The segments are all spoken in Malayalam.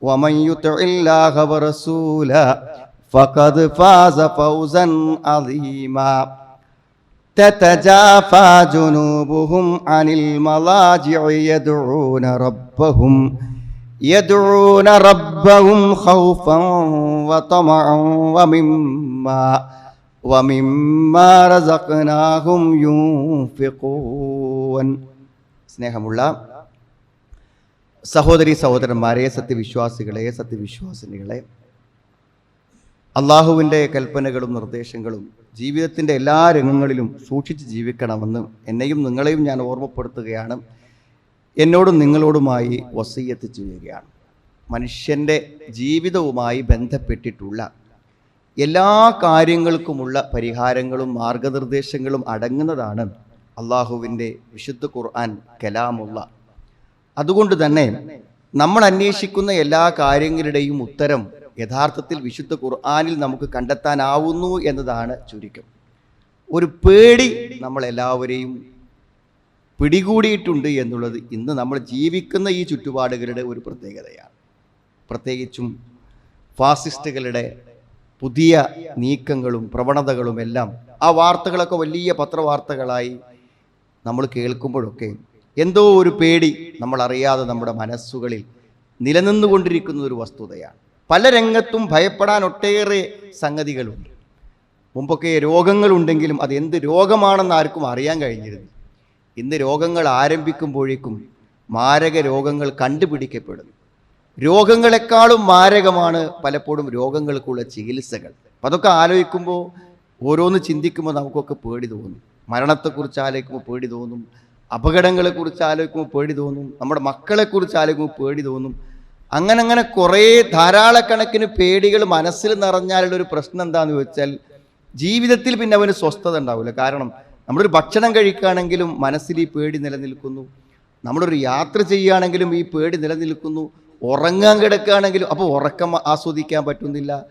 ومن يطع الله ورسوله فقد فاز فوزا عظيما تتجافى جنوبهم عن المضاجع يدعون ربهم يدعون ربهم خوفا وطمعا ومما ومما رزقناهم ينفقون സ്നേഹമുള്ള സഹോദരി സഹോദരന്മാരെ സത്യവിശ്വാസികളെ സത്യവിശ്വാസിനികളെ അള്ളാഹുവിന്റെ കൽപ്പനകളും നിർദ്ദേശങ്ങളും ജീവിതത്തിന്റെ എല്ലാ രംഗങ്ങളിലും സൂക്ഷിച്ച് ജീവിക്കണമെന്ന് എന്നെയും നിങ്ങളെയും ഞാൻ ഓർമ്മപ്പെടുത്തുകയാണ്. എന്നോടും നിങ്ങളോടുമായി വസീയത്ത് ചെയ്യുകയാണ്. മനുഷ്യന്റെ ജീവിതവുമായി ബന്ധപ്പെട്ടിട്ടുള്ള എല്ലാ കാര്യങ്ങൾക്കുമുള്ള പരിഹാരങ്ങളും മാർഗനിർദ്ദേശങ്ങളും അടങ്ങുന്നതാണ് അള്ളാഹുവിന്റെ വിശുദ്ധ ഖുർആൻ കലാമുള്ള അതുകൊണ്ട് തന്നെ നമ്മൾ അന്വേഷിക്കുന്ന എല്ലാ കാര്യങ്ങളുടെയും ഉത്തരം യഥാർത്ഥത്തിൽ വിശുദ്ധ ഖുർആാനിൽ നമുക്ക് കണ്ടെത്താനാവുന്നു എന്നതാണ് ചുരുക്കം. ഒരു പേടി നമ്മളെല്ലാവരെയും പിടികൂടിയിട്ടുണ്ട് എന്നുള്ളത് ഇന്ന് നമ്മൾ ജീവിക്കുന്ന ഈ ചുറ്റുപാടുകളുടെ ഒരു പ്രത്യേകതയാണ്. പ്രത്യേകിച്ചും ഫാസിസ്റ്റുകളുടെ പുതിയ നീക്കങ്ങളും പ്രവണതകളും എല്ലാം ആ വാർത്തകളൊക്കെ വലിയ പത്രവാർത്തകളായി നമ്മൾ കേൾക്കുമ്പോഴൊക്കെ എന്തോ ഒരു പേടി നമ്മളറിയാതെ നമ്മുടെ മനസ്സുകളിൽ നിലനിന്നുകൊണ്ടിരിക്കുന്ന ഒരു വസ്തുതയാണ്. പല രംഗത്തും ഭയപ്പെടാൻ ഒട്ടേറെ സംഗതികളുണ്ട്. മുമ്പൊക്കെ രോഗങ്ങളുണ്ടെങ്കിലും അത് എന്ത് രോഗമാണെന്ന് ആർക്കും അറിയാൻ കഴിഞ്ഞിരുന്നു ഇന്ന് രോഗങ്ങൾ ആരംഭിക്കുമ്പോഴേക്കും മാരക രോഗങ്ങൾ കണ്ടുപിടിക്കപ്പെടുന്നു. രോഗങ്ങളെക്കാളും മാരകമാണ് പലപ്പോഴും രോഗങ്ങൾക്കുള്ള ചികിത്സകൾ. അതൊക്കെ ആലോചിക്കുമ്പോൾ ഓരോന്ന് ചിന്തിക്കുമ്പോൾ നമുക്കൊക്കെ പേടി തോന്നും. മരണത്തെക്കുറിച്ച് ആലോചിക്കുമ്പോൾ പേടി തോന്നും. അപകടങ്ങളെക്കുറിച്ച് ആലോചിക്കുമ്പോൾ പേടി തോന്നും. നമ്മുടെ മക്കളെക്കുറിച്ച് ആലോചിക്കുമ്പോൾ പേടി തോന്നും. അങ്ങനെ അങ്ങനെ കുറേ ധാരാളക്കണക്കിന് പേടികൾ മനസ്സിൽ നിറഞ്ഞാലുള്ള ഒരു പ്രശ്നം എന്താണെന്ന് വെച്ചാൽ ജീവിതത്തിൽ പിന്നെ അവന് സ്വസ്ഥത ഉണ്ടാവില്ല. കാരണം നമ്മളൊരു ഭക്ഷണം കഴിക്കുകയാണെങ്കിലും മനസ്സിൽ ഈ പേടി നിലനിൽക്കുന്നു. നമ്മളൊരു യാത്ര ചെയ്യുകയാണെങ്കിലും ഈ പേടി നിലനിൽക്കുന്നു. ഉറങ്ങാൻ കിടക്കുകയാണെങ്കിലും അപ്പോൾ ഉറക്കം ആസ്വദിക്കാൻ പറ്റുന്നില്ല.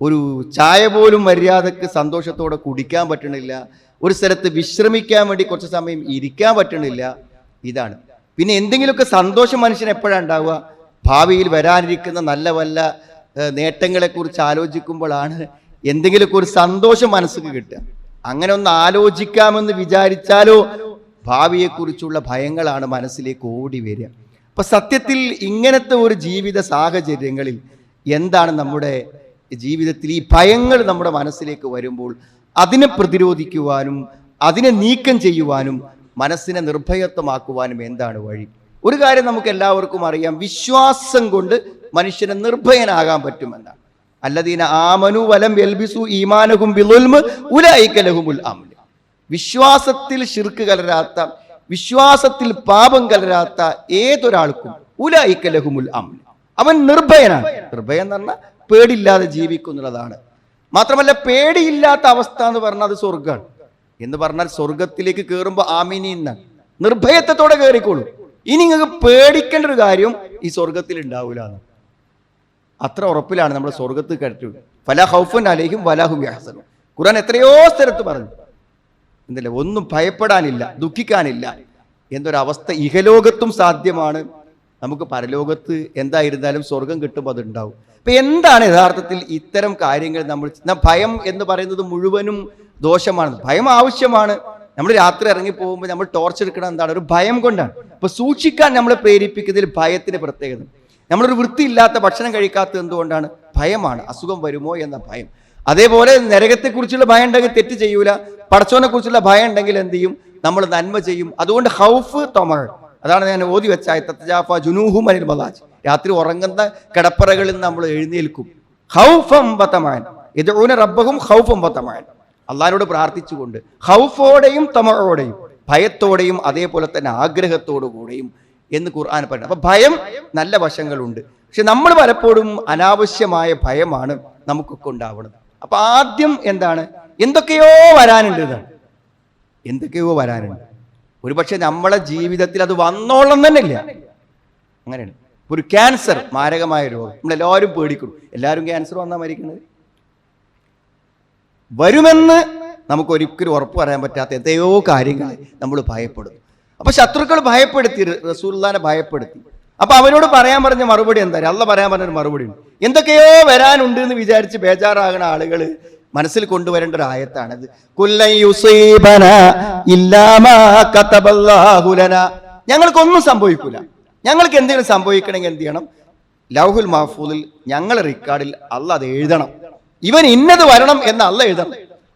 ഒരു ചായ പോലും മര്യാദയ്ക്ക് സന്തോഷത്തോടെ കുടിക്കാൻ പറ്റണില്ല. ഒരു സ്ഥലത്ത് വിശ്രമിക്കാൻ വേണ്ടി കുറച്ച് സമയം ഇരിക്കാൻ പറ്റണില്ല. ഇതാണ്. പിന്നെ എന്തെങ്കിലുമൊക്കെ സന്തോഷം മനുഷ്യന് എപ്പോഴാണ് ഉണ്ടാവുക? ഭാവിയിൽ വരാനിരിക്കുന്ന നല്ല വല്ല നേട്ടങ്ങളെക്കുറിച്ച് ആലോചിക്കുമ്പോഴാണ് എന്തെങ്കിലുമൊക്കെ ഒരു സന്തോഷം മനസ്സിന് കിട്ടുക. അങ്ങനെ ഒന്ന് ആലോചിക്കാമെന്ന് വിചാരിച്ചാലോ ഭാവിയെക്കുറിച്ചുള്ള ഭയങ്ങളാണ് മനസ്സിലേക്ക് ഓടി വരിക. അപ്പൊ സത്യത്തിൽ ഇങ്ങനത്തെ ഒരു ജീവിത സാഹചര്യങ്ങളിൽ എന്താണ് നമ്മുടെ ജീവിതത്തിൽ ഈ ഭയങ്ങൾ നമ്മുടെ മനസ്സിലേക്ക് വരുമ്പോൾ അതിനെ പ്രതിരോധിക്കുവാനും അതിനെ നീക്കം ചെയ്യുവാനും മനസ്സിനെ നിർഭയത്വമാക്കുവാനും എന്താണ് വഴി? ഒരു കാര്യം നമുക്ക് എല്ലാവർക്കും അറിയാം. വിശ്വാസം കൊണ്ട് മനുഷ്യനെ നിർഭയനാകാൻ പറ്റുമെന്നാണ്. അല്ലദീന ആമനു വലം എൽബിസു ഈമാനഹും ബിളുൽമ് ഉലൈക്കലഹുമുൽ അംന വിശ്വാസത്തിൽ ശിർക്ക് കലരാത്ത വിശ്വാസത്തിൽ പാപം കലരാത്ത ഏതൊരാൾക്കും ഉലൈക്കലഹുമുൽ അംന അവൻ നിർഭയനാണ്. നിർഭയം എന്ന് പറഞ്ഞാൽ പേടിയില്ലാതെ ജീവിക്കുന്നുള്ളതാണ്. മാത്രമല്ല പേടിയില്ലാത്ത അവസ്ഥ എന്ന് പറഞ്ഞാൽ അത് സ്വർഗമാണ് എന്ന് പറഞ്ഞാൽ സ്വർഗത്തിലേക്ക് കയറുമ്പോൾ ആമിനി എന്നാണ് നിർഭയത്വത്തോടെ കയറിക്കോളൂ ഇനി നിങ്ങൾക്ക് പേടിക്കേണ്ട ഒരു കാര്യം ഈ സ്വർഗത്തിൽ ഉണ്ടാവില്ല എന്ന്. അത്ര ഉറപ്പിലാണ് നമ്മൾ സ്വർഗത്ത് കയറ്റി. ഫല ഹൗഫുൻ അലേഹും വലാഹും യാഹസനും ഖുറാൻ എത്രയോ സ്ഥലത്ത് പറഞ്ഞു. എന്തല്ലേ ഒന്നും ഭയപ്പെടാനില്ല ദുഃഖിക്കാനില്ല. എന്നൊരവസ്ഥ ഇഹലോകത്തും സാധ്യമാണ്. നമുക്ക് പരലോകത്ത് എന്തായിരുന്നാലും സ്വർഗം കിട്ടുമ്പോൾ അതുണ്ടാവും. അപ്പൊ എന്താണ് യഥാർത്ഥത്തിൽ ഇത്തരം കാര്യങ്ങൾ നമ്മൾ ഭയം എന്ന് പറയുന്നത് മുഴുവനും ദോഷമാണ്. ഭയം ആവശ്യമാണ്. നമ്മൾ രാത്രി ഇറങ്ങി പോകുമ്പോൾ നമ്മൾ ടോർച്ച് എടുക്കണം എന്താണ്? ഒരു ഭയം കൊണ്ടാണ്. അപ്പൊ സൂക്ഷിക്കാൻ നമ്മളെ പ്രേരിപ്പിക്കുന്നതിൽ ഭയത്തിന് പ്രത്യേകത. നമ്മളൊരു വൃത്തിയില്ലാത്ത ഭക്ഷണം കഴിക്കാത്തത് എന്തുകൊണ്ടാണ്? ഭയമാണ്. അസുഖം വരുമോ എന്ന ഭയം. അതേപോലെ നരകത്തെക്കുറിച്ചുള്ള ഭയം ഉണ്ടെങ്കിൽ തെറ്റ് ചെയ്യൂല. പടച്ചോനെ കുറിച്ചുള്ള ഭയം ഉണ്ടെങ്കിൽ എന്ത് ചെയ്യും? നമ്മൾ നന്മ ചെയ്യും. അതുകൊണ്ട് ഹൗഫ് തൊമൾ അതാണ് ഞാൻ ഓതി വെച്ച തത്തജാഫ ജുനൂഹു അനിൽ മലാജ് രാത്രി ഉറങ്ങുന്ന കിടപ്പറകളിൽ നമ്മൾ എഴുന്നേൽക്കും. ഹൗഫം ബത്തമാൻ ഇതൂന റബ്ബഹും ഹൗഫം ബത്തമാൻ അള്ളാഹിനോട് പ്രാർത്ഥിച്ചുകൊണ്ട് ഹൗഫോടെയും തമഴോടെയും ഭയത്തോടെയും അതേപോലെ തന്നെ ആഗ്രഹത്തോടു കൂടെയും എന്ന് ഖുർആൻ പറയുന്നത് അപ്പൊ ഭയം നല്ല വശങ്ങളുണ്ട്. പക്ഷെ നമ്മൾ പലപ്പോഴും അനാവശ്യമായ ഭയമാണ് നമുക്കൊക്കെ ഉണ്ടാവുന്നത്. അപ്പൊ ആദ്യം എന്താണ്? എന്തൊക്കെയോ വരാനുണ്ട് ഇതാണ് എന്തൊക്കെയോ വരാനുണ്ട്. ഒരുപക്ഷെ നമ്മളെ ജീവിതത്തിൽ അത് വന്നോളം തന്നെ ഇല്ല അങ്ങനെയാണ്. ഒരു ക്യാൻസർ മാരകമായ രോഗം. നമ്മളെല്ലാവരും പേടിക്കണം എല്ലാവരും ക്യാൻസർ വന്നാൽ മരിക്കുന്നത് വരുമെന്ന് നമുക്ക് ഒരിക്കലും ഉറപ്പ് പറയാൻ പറ്റാത്ത എത്രയോ കാര്യങ്ങൾ നമ്മൾ ഭയപ്പെടുന്നു. അപ്പോൾ ശത്രുക്കൾ ഭയപ്പെടുത്തി റസൂല്ലാനെ ഭയപ്പെടുത്തി. അപ്പോൾ അവരോട് പറയാൻ പറഞ്ഞ മറുപടി എന്താ? അല്ല പറയാൻ പറഞ്ഞൊരു മറുപടി ഉണ്ട്. എന്തൊക്കെയോ വരാനുണ്ട് എന്ന് വിചാരിച്ച് ബേജാറാകുന്ന ആളുകൾ മനസ്സിൽ കൊണ്ടുവരേണ്ട ഒരു ആയത്താണത്. ഞങ്ങൾക്കൊന്നും സംഭവിക്കൂല. ഞങ്ങൾക്ക് എന്തെങ്കിലും സംഭവിക്കണമെങ്കിൽ എന്ത് ചെയ്യണം? ലൗഹുൽ മഹഫൂദിൽ ഞങ്ങൾ റെക്കോർഡിൽ അല്ല അത് എഴുതണം. ഇവൻ ഇന്നത് വരണം എന്ന് അല്ല എഴുതണം.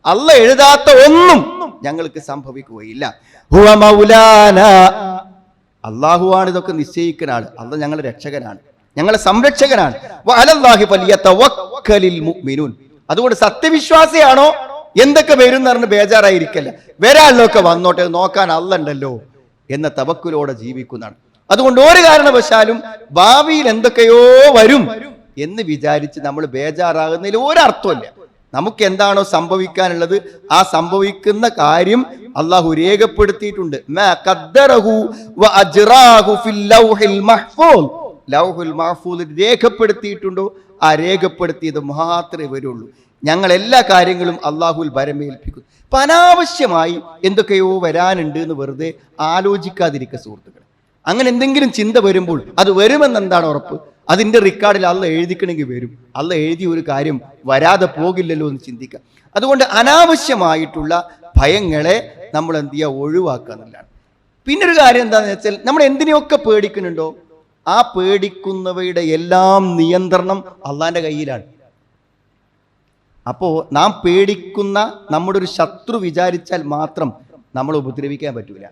അല്ല എഴുതാത്ത ഒന്നും ഞങ്ങൾക്ക് സംഭവിക്കുകയില്ല. ഹുവ മൗലാന. അള്ളാഹുവാണ് ഇതൊക്കെ നിശ്ചയിക്കുന്ന ആൾ അല്ല ഞങ്ങളുടെ രക്ഷകനാണ്. ഞങ്ങളെ സംരക്ഷകനാണ്. അതുകൊണ്ട് സത്യവിശ്വാസിയാണോ? എന്തൊക്കെ വരും എന്ന് പറഞ്ഞ് ബേജാറായിരിക്കല്ല. വരാളിലൊക്കെ വന്നോട്ടെ. നോക്കാൻ അല്ലണ്ടല്ലോ എന്ന തവക്കുലോടെ ജീവിക്കുന്നതാണ്. അതുകൊണ്ട് ഒരു കാരണവശാലും ഭാവിയിൽ എന്തൊക്കെയോ വരും എന്ന് വിചാരിച്ച് നമ്മൾ ബേജാറാകുന്നതിൽ ഒരർത്ഥമില്ല നമുക്ക് എന്താണോ സംഭവിക്കാനുള്ളത് ആ സംഭവിക്കുന്ന കാര്യം അള്ളാഹു രേഖപ്പെടുത്തിയിട്ടുണ്ട്. രേഖപ്പെടുത്തിയിട്ടുണ്ടോ? ആ രേഖപ്പെടുത്തിയത് മാത്രമേ വരുള്ളൂ. ഞങ്ങൾ എല്ലാ കാര്യങ്ങളും അള്ളാഹുൽ ഭരമേൽപ്പിക്കും. അപ്പൊ അനാവശ്യമായി എന്തൊക്കെയോ വരാനുണ്ട് എന്ന് വെറുതെ ആലോചിക്കാതിരിക്കുക സുഹൃത്തുക്കളെ. അങ്ങനെ എന്തെങ്കിലും ചിന്ത വരുമ്പോൾ അത് വരുമെന്ന് എന്താണ് ഉറപ്പ്? അതിന്റെ റെക്കോർഡിൽ അല്ല എഴുതിക്കണമെങ്കിൽ വരും. അല്ല എഴുതിയ ഒരു കാര്യം വരാതെ പോകില്ലല്ലോ എന്ന് ചിന്തിക്കുക. അതുകൊണ്ട് അനാവശ്യമായിട്ടുള്ള ഭയങ്ങളെ നമ്മൾ എന്ത് ചെയ്യുക? ഒഴിവാക്കുക എന്നുള്ളതാണ്. പിന്നെ ഒരു കാര്യം എന്താണെന്ന് വെച്ചാൽ നമ്മൾ എന്തിനെയൊക്കെ പേടിക്കുന്നുണ്ടോ? ആ പേടിക്കുന്നവയുടെ എല്ലാം നിയന്ത്രണം അള്ളാന്റെ കയ്യിലാണ്. അപ്പോൾ നാം പേടിക്കുന്ന നമ്മുടെ ഒരു ശത്രു വിചാരിച്ചാൽ മാത്രം നമ്മൾ ഉപദ്രവിക്കാൻ പറ്റൂല.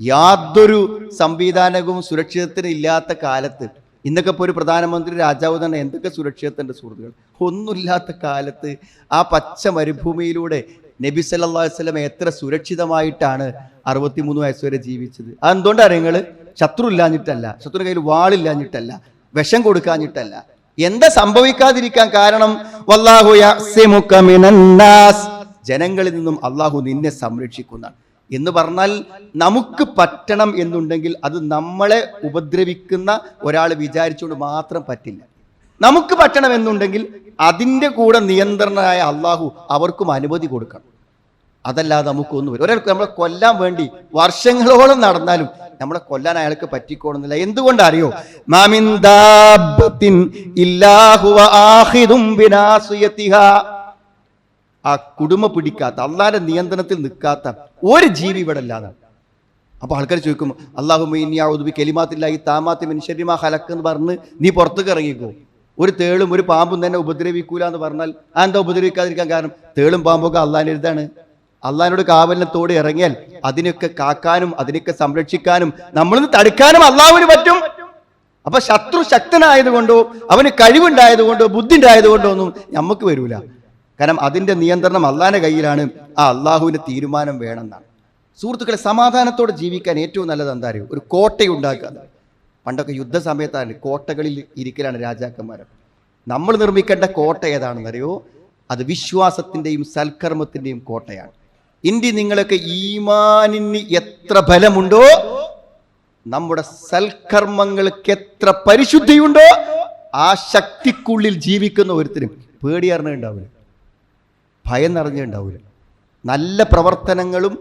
യാതൊരു സംവിധാനവും സുരക്ഷിതത്തിന് ഇല്ലാത്ത കാലത്ത് ഇന്നൊക്കെ ഇപ്പോൾ ഒരു പ്രധാനമന്ത്രി രാജാവ് തന്നെ എന്തൊക്കെ സുരക്ഷിതത്തിന്റെ സുഹൃത്തുക്കൾ? ഒന്നുമില്ലാത്ത കാലത്ത് ആ പച്ച മരുഭൂമിയിലൂടെ നബി സല്ലാ വസല്ലം എത്ര സുരക്ഷിതമായിട്ടാണ് അറുപത്തിമൂന്ന് വയസ്സ് വരെ ജീവിച്ചത്. അതെന്തുകൊണ്ടാണ് നിങ്ങൾ ശത്രു ഇല്ലാഞ്ഞിട്ടല്ല ശത്രു കയ്യിൽ വാളില്ലാഞ്ഞിട്ടല്ല വിഷം കൊടുക്കാഞ്ഞിട്ടല്ല. എന്താ സംഭവിക്കാതിരിക്കാൻ കാരണം? വല്ലാഹു ജനങ്ങളിൽ നിന്നും അള്ളാഹു നിന്നെ സംരക്ഷിക്കുന്നതാണ്. എന്ന് പറഞ്ഞാൽ നമുക്ക് പറ്റണം എന്നുണ്ടെങ്കിൽ അത് നമ്മളെ ഉപദ്രവിക്കുന്ന ഒരാൾ വിചാരിച്ചുകൊണ്ട് മാത്രം പറ്റില്ല. നമുക്ക് പറ്റണം എന്നുണ്ടെങ്കിൽ അതിന്റെ കൂടെ നിയന്ത്രണനായ അള്ളാഹു അവർക്കും അനുമതി കൊടുക്കണം. അതല്ലാതെ നമുക്കൊന്നും വരും ഒരാൾക്ക് നമ്മളെ കൊല്ലാൻ വേണ്ടി വർഷങ്ങളോളം നടന്നാലും നമ്മളെ കൊല്ലാൻ അയാൾക്ക് പറ്റിക്കോണമെന്നില്ല എന്തുകൊണ്ട് അറിയോ മാമിൻ ദാബത്തിൻ ഇല്ലാഹു ആഖിദും ബിനാസിയതിഹാ ആ കുടുംബ പിടിക്കാത്ത അള്ളാരെ നിയന്ത്രണത്തിൽ നിൽക്കാത്ത ഒരു ജീവി ഇവിടെ ഇല്ലാതാണ് അപ്പോൾ ആൾക്കാർ ചോദിക്കും അള്ളാഹു മീനിയാവുദുബി കെലിമാത്തില്ലായി താമാത്തി മനുഷ്യരിമാ ഹലക്ക് എന്ന് പറഞ്ഞ് നീ പുറത്തേക്ക് ഇറങ്ങിക്കോ. ഒരു തേളും ഒരു പാമ്പും തന്നെ ഉപദ്രവിക്കൂല എന്ന് പറഞ്ഞാൽ ആ എന്താ ഉപദ്രവിക്കാതിരിക്കാൻ കാരണം? തേളും പാമ്പൊക്കെ അള്ളാഹിന്റെ എഴുതാണ് അള്ളാഹിനോട് കാവലിനത്തോട് ഇറങ്ങിയാൽ അതിനൊക്കെ കാക്കാനും അതിനൊക്കെ സംരക്ഷിക്കാനും നമ്മളിന്ന് തടുക്കാനും അള്ളാഹുവിന് പറ്റും. അപ്പൊ ശത്രു ശക്തനായതുകൊണ്ടോ അവന് കഴിവുണ്ടായതുകൊണ്ടോ ബുദ്ധി ഉണ്ടായതുകൊണ്ടോ ഒന്നും നമുക്ക് വരൂല. കാരണം അതിന്റെ നിയന്ത്രണം അള്ളാഹിന്റെ കയ്യിലാണ്. ആ അള്ളാഹുവിന്റെ തീരുമാനം വേണമെന്നാണ്. സുഹൃത്തുക്കളെ സമാധാനത്തോടെ ജീവിക്കാൻ ഏറ്റവും നല്ലത് എന്താ അറിയോ? ഒരു കോട്ടയുണ്ടാക്കുക പണ്ടൊക്കെ യുദ്ധസമയത്താണ് കോട്ടകളിൽ ഇരിക്കലാണ് രാജാക്കന്മാർ നമ്മൾ നിർമ്മിക്കേണ്ട കോട്ട ഏതാണെന്നറിയോ അത് വിശ്വാസത്തിന്റെയും സൽക്കർമ്മത്തിന്റെയും കോട്ടയാണ്. ഇന്ത്യ നിങ്ങളൊക്കെ ഈമാനിന് എത്ര ബലമുണ്ടോ നമ്മുടെ സൽക്കർമ്മങ്ങൾക്ക് എത്ര പരിശുദ്ധിയുണ്ടോ ആ ശക്തിക്കുള്ളിൽ ജീവിക്കുന്ന ഒരുത്തരും. പേടിയറിഞ്ഞുണ്ടാവില്ല ഭയം നിറഞ്ഞുണ്ടാവില്ല നല്ല പ്രവർത്തനങ്ങളും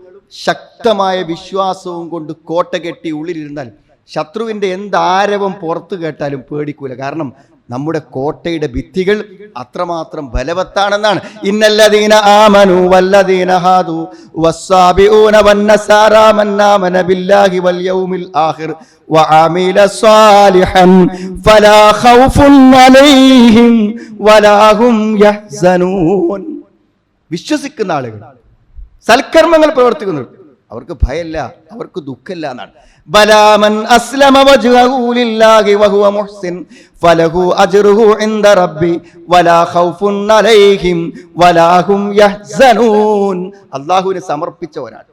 ശക്തമായ വിശ്വാസവും കൊണ്ട് കോട്ട കെട്ടി ഉള്ളിലിരുന്നാൽ ശത്രുവിന്റെ എന്താരവം പുറത്തു കേട്ടാലും പേടിക്കൂല. കാരണം നമ്മുടെ കോട്ടയുടെ ഭിത്തികൾ അത്രമാത്രം ബലവത്താണെന്നാണ്. ഇന്നല്ലദീന ആമനു വല്ലദീന ഹാദു വസ്സാബിഊന വന്നസാറാ മന്നാമന ബില്ലാഹി വൽ യൗമിൽ ആഖിർ വഅമില സാലിഹൻ ഫലാ ഖൗഫുൻ അലൈഹിം വലാ ഹും യഹ്സനൂൻ. വിശ്വസിക്കുന്ന ആളുകൾ. സൽക്കർമ്മങ്ങൾ പ്രവർത്തിക്കുന്നു. അവർക്ക് ഭയല്ല അവർക്ക് ദുഃഖമില്ല എന്നാണ്. ബലാമൻ അസ്ലമ വജ്ഹൂലില്ലാഹി വഹുവ മുഹ്സിൻ ഫലഹു അജ്റുഹു ഇൻദ റബ്ബി വലാ ഖൗഫുൻ അലൈഹിം വലാ ഹും യഹ്സനൂൻ. അല്ലാഹുവിനെ സമർപ്പിച്ച ഒരാൾ.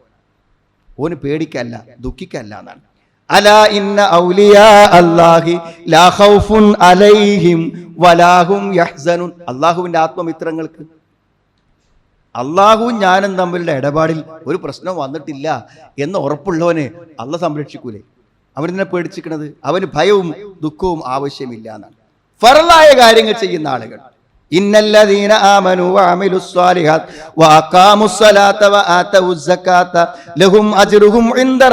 ഓന് പേടിക്കല്ല ദുഃഖിക്കല്ല എന്നാണ്. അലാ ഇന്ന ഔലിയാ അല്ലാഹി ലാ ഖൗഫുൻ അലൈഹിം വലാ ഹും യഹ്സനൂൻ. അല്ലാഹുവിന്റെ ആത്മമിത്രങ്ങൾക്ക് അള്ളാഹുവും ഞാനും തമ്മിലുള്ള ഇടപാടിൽ ഒരു പ്രശ്നം വന്നിട്ടില്ല എന്ന് ഉറപ്പുള്ളവനെ അല്ല സംരക്ഷിക്കൂലേ? അവനെന്നെ പേടിച്ചിരിക്കണത്? അവന് ഭയവും ദുഃഖവും ആവശ്യമില്ല എന്നാണ്. ഫറലായ കാര്യങ്ങൾ ചെയ്യുന്ന ആളുകൾ. ഇന്നല്ലദീന ലഹും അജ്റുഹും ഇൻദ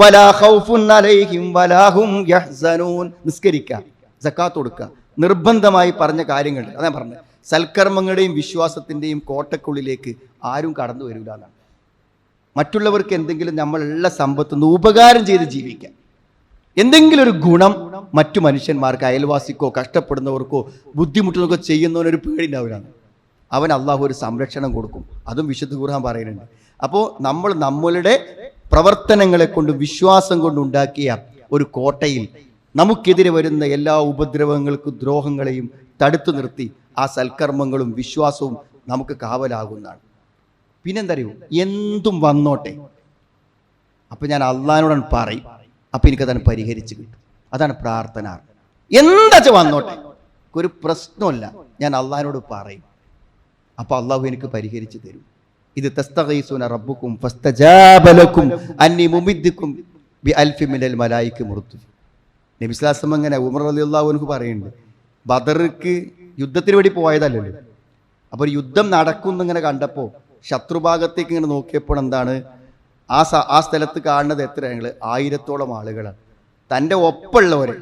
വലാ ഖൗഫുൻ അലൈഹിം വലാ നിസ്കരിക്കുക കൊടുക്കുക നിർബന്ധമായി പറഞ്ഞ കാര്യങ്ങൾ അതാ പറഞ്ഞത്. സൽക്കർമ്മങ്ങളുടെയും വിശ്വാസത്തിന്റെയും കോട്ടക്കുള്ളിലേക്ക് ആരും കടന്നു വരില്ല എന്നാണ്. മറ്റുള്ളവർക്ക് എന്തെങ്കിലും നമ്മളുള്ള സമ്പത്തുനിന്ന് ഉപകാരം ചെയ്ത് ജീവിക്കാം. എന്തെങ്കിലും ഒരു ഗുണം മറ്റു മനുഷ്യന്മാർക്ക് അയൽവാസിക്കോ കഷ്ടപ്പെടുന്നവർക്കോ ബുദ്ധിമുട്ടുന്നവർക്കോ ചെയ്യുന്നവനൊരു പേടിയുണ്ടാവില്ലാണ് അവൻ അള്ളാഹു ഒരു സംരക്ഷണം കൊടുക്കും. അതും വിശുദ്ധ ഖുർആൻ പറയുന്നുണ്ട്. അപ്പോൾ നമ്മൾ നമ്മളുടെ പ്രവർത്തനങ്ങളെ കൊണ്ട് വിശ്വാസം കൊണ്ടുണ്ടാക്കിയ ഒരു കോട്ടയിൽ നമുക്കെതിരെ വരുന്ന എല്ലാ ഉപദ്രവങ്ങൾക്കും ദ്രോഹങ്ങളെയും തടുത്തു നിർത്തി ആ സൽക്കർമ്മങ്ങളും വിശ്വാസവും നമുക്ക് കാവലാകുന്നതാണ്. പിന്നെന്തറിയോ? എന്തും വന്നോട്ടെ. അപ്പൊ ഞാൻ അള്ളഹാനോടാണ് പറയും. അപ്പൊ എനിക്കതാണ് പരിഹരിച്ച് കിട്ടും. അതാണ് പ്രാർത്ഥന. എന്താ വന്നോട്ടെ? ഒരു പ്രശ്നമല്ല ഞാൻ അള്ളഹാനോട് പറയും. അപ്പൊ അള്ളാഹു എനിക്ക് പരിഹരിച്ചു തരും. ഇത് തസ്തകൈസുന റബ്ബുക്കും ഫസ്തജാബലക്കും അന്നി മുമിദ്ദിക്കും ബി അൽഫി മലായിക്ക് മുറുത്തു നബിസ്ലാസം അങ്ങനെ ഉമർ അലി അള്ളാഹു എനിക്ക് പറയുന്നുണ്ട്. ബദർക്ക് യുദ്ധത്തിന് വേണ്ടി പോയതല്ലല്ലോ. അപ്പോൾ ഒരു യുദ്ധം നടക്കുന്നിങ്ങനെ കണ്ടപ്പോൾ ശത്രുഭാഗത്തേക്ക് ഇങ്ങനെ നോക്കിയപ്പോൾ എന്താണ്? ആ സ ആ സ്ഥലത്ത് കാണുന്നത് എത്ര? ഞങ്ങൾ ആയിരത്തോളം ആളുകളാണ്. തന്റെ ഒപ്പമുള്ളവരെ